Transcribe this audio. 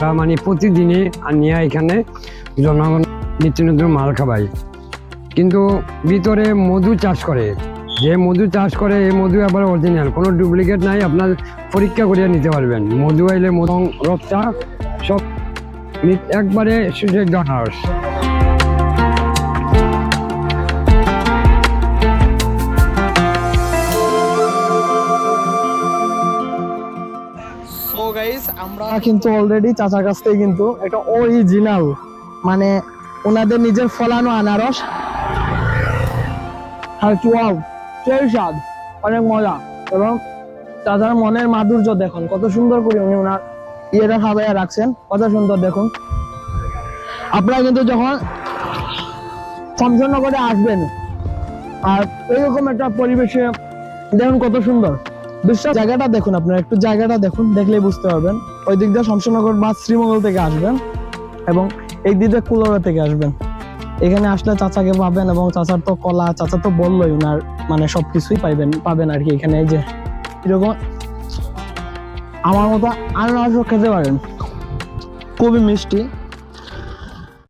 মানে প্রতিদিনই আনিয়া এখানে জনগণ নিত্য নতুন মাল খাবাই। কিন্তু ভিতরে মধু চাষ করে। যে মধু চাষ করে, এই মধু আবার অরিজিনাল কোনো ডুপ্লিকেট নাই, আপনার পরীক্ষা করিয়া নিতে পারবেন। মধু আইলে মধু রক্তা সব, একবারে সুযোগ গাইস আমরা কিন্তু অলরেডি চাচার কাছ থেকে কিন্তু একটা অরিজিনাল মানে ওনাদের নিজের ফলানো আনারস। আর চুয়াও সেই স্বাদ, অনেক মজা। এবং চাচার মনের মাধুর্য দেখুন, কত সুন্দর করে উনি ওনার ইয়েটা খাবাইয়া রাখছেন, কত সুন্দর দেখুন। আপনারা কিন্তু যখন করে আসবেন, আর এইরকম একটা পরিবেশে দেখুন কত সুন্দর। বিশ্বাস জায়গাটা দেখুন আপনারা, একটু জায়গাটা দেখুন, দেখলেই বুঝতে পারবেন। ওই দিক দিয়ে শমশনগর বা শ্রীমঙ্গল থেকে আসবেন এবং এই দিক দিয়ে কুলোরা থেকে আসবেন। এখানে আসলে চাচাকে পাবেন এবং চাচার তো কলা, চাচা তো বললোই ওনার মানে সবকিছুই পাইবেন, পাবেন আর কি এখানে এই যে, এরকম আমার মতো আনারসও খেতে পারেন। খুবই মিষ্টি।